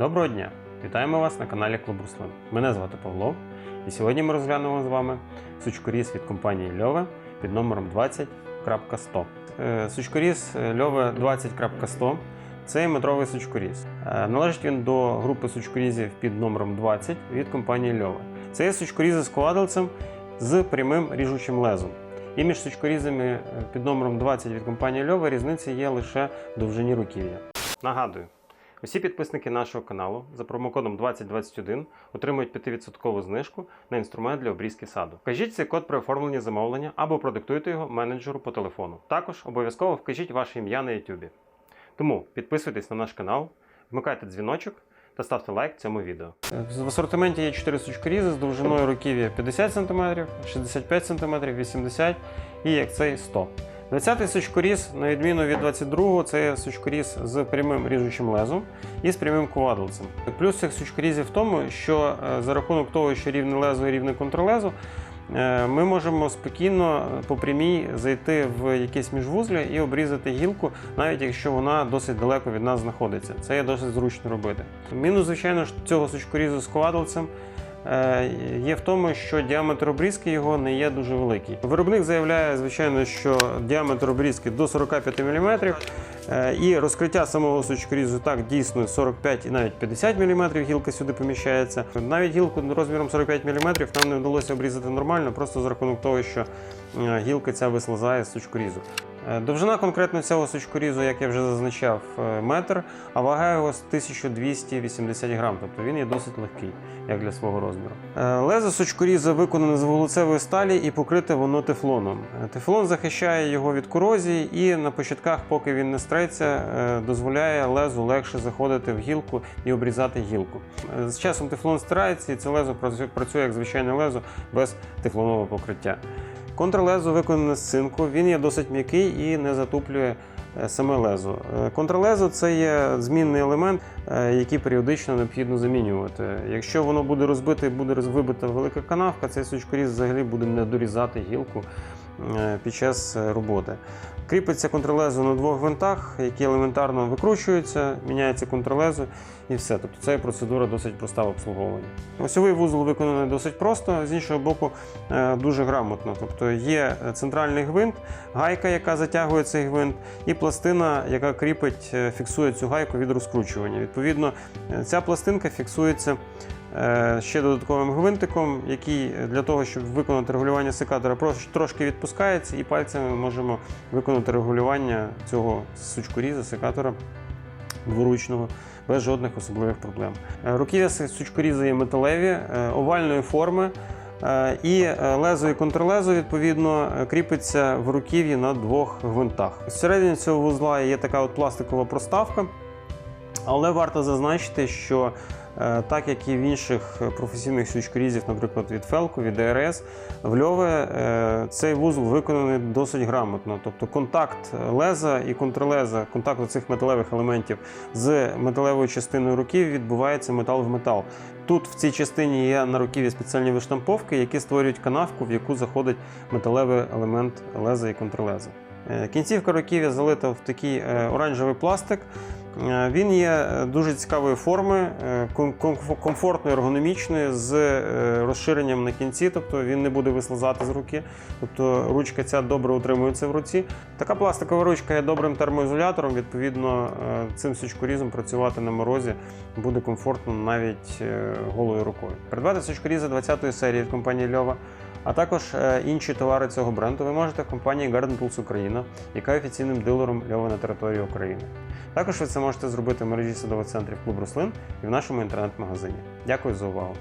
Доброго дня! Вітаємо вас на каналі Клуб Руслин. Мене звати Павло, і сьогодні ми розглянемо з вами сучкоріз від компанії Льове під номером 20.100. Е, Сучкоріз Льове 20.100 це метровий сучкоріз. Е, Належить він до групи сучкорізів під номером 20 від компанії Льове. Це є сучкорізи з ковадельцем з прямим ріжучим лезом. І між сучкорізами е, під номером 20 від компанії Льове різниця є лише довжині руків'я. Нагадую, усі підписники нашого каналу за промокодом 2021 отримують 5% знижку на інструмент для обрізки саду. Вкажіть цей код при оформленні замовлення або продиктуйте його менеджеру по телефону. Також обов'язково вкажіть ваше ім'я на YouTube. Тому підписуйтесь на наш канал, вмикайте дзвіночок та ставте лайк цьому відео. В асортименті є 4 сучкорізи з довжиною руків'я 50 см, 65 см, 80 і як цей 100 20-й сучкоріз, на відміну від 22-го, це сучкоріз з прямим ріжучим лезом і з прямим ковадилцем. Плюс цих сучкорізів в тому, що е, за рахунок того, що рівне лезо і рівне контрлезо, е, ми можемо спокійно по прямій зайти в якесь міжвузля і обрізати гілку, навіть якщо вона досить далеко від нас знаходиться. Це є досить зручно робити. Мінус, звичайно, цього сучкорізу з ковадилцем е, є в тому, що діаметр обрізки його не є дуже великий. Виробник заявляє, звичайно, що діаметр обрізки до 45 мм, е, і розкриття самого сучкорізу так дійсно 45 і навіть 50 мм гілка сюди поміщається. Навіть гілку розміром 45 мм нам не вдалося обрізати нормально, просто за рахунок того, що е, гілка ця вислизає з сучкорізу. Е, Довжина конкретно цього сучкорізу, як я вже зазначав, е, метр, а вага його з 1280 грам, тобто він є досить легкий, як для свого розміру. Е, Лезо сучкоріза виконане з вуглецевої сталі і покрите воно тефлоном. Тефлон захищає його від корозії і на початках, поки він не стреться, дозволяє лезу легше заходити в гілку і обрізати гілку. З часом тефлон стирається і це лезо працює як звичайне лезо без тефлонового покриття. Контрлезо виконане з цинку, він є досить м'який і не затуплює е, саме лезо. Е, Контрлезо це є змінний елемент, е, який періодично необхідно замінювати. Якщо воно буде розбите і буде вибита велика канавка, цей сучкоріз взагалі буде не дорізати гілку під час е, роботи. Кріпиться контрлезо на двох гвинтах, які елементарно викручуються, міняється контрлезо і все. Тобто ця процедура досить проста в обслуговуванні. Осьовий вузол виконаний досить просто, з іншого боку, е, дуже грамотно. Тобто є центральний гвинт, гайка, яка затягує цей гвинт, і пластина, яка кріпить, е, фіксує цю гайку від розкручування. Відповідно, е, ця пластинка фіксується е, ще додатковим гвинтиком, який для того, щоб виконати регулювання секатора, трошки відпускається, і пальцями ми можемо виконати регулювання цього сучкоріза, секатора дворучного без жодних особливих проблем. Е, Руків'я сучкоріза є металеві, е, овальної форми. е, І е, лезо і контрлезо, відповідно, е, кріпиться в руків'ї на двох гвинтах. Всередині цього вузла є така от пластикова проставка, але варто зазначити, що е, так як і в інших професійних сучкорізів, наприклад, від Фелко, від ДРС, в Льове е, цей вузол виконаний досить грамотно. Тобто контакт леза і контрлеза, контакт цих металевих елементів з металевою частиною руків відбувається метал в метал. Тут в цій частині є на руків'ї спеціальні виштамповки, які створюють канавку, в яку заходить металевий елемент леза і контрлеза. Е, Кінцівка руків'я залита в такий е, оранжевий пластик. Е, Він є е, дуже цікавої форми, е, ком- комфортної, ергономічної, з розширенням на кінці, тобто він не буде вислизати з руки. Тобто ручка ця добре утримується в руці. Така пластикова ручка є добрим термоізолятором. Відповідно, цим сучкорізом працювати на морозі буде комфортно навіть голою рукою. Придбати сучкорізи 20-ї серії від компанії Льова. А також е, інші товари цього бренду ви можете в компанії Garden Tools Україна, яка є офіційним дилером Льова на території України. Також ви це можете зробити в мережі садових центрів Клуб Рослин і в нашому інтернет-магазині. Дякую за увагу!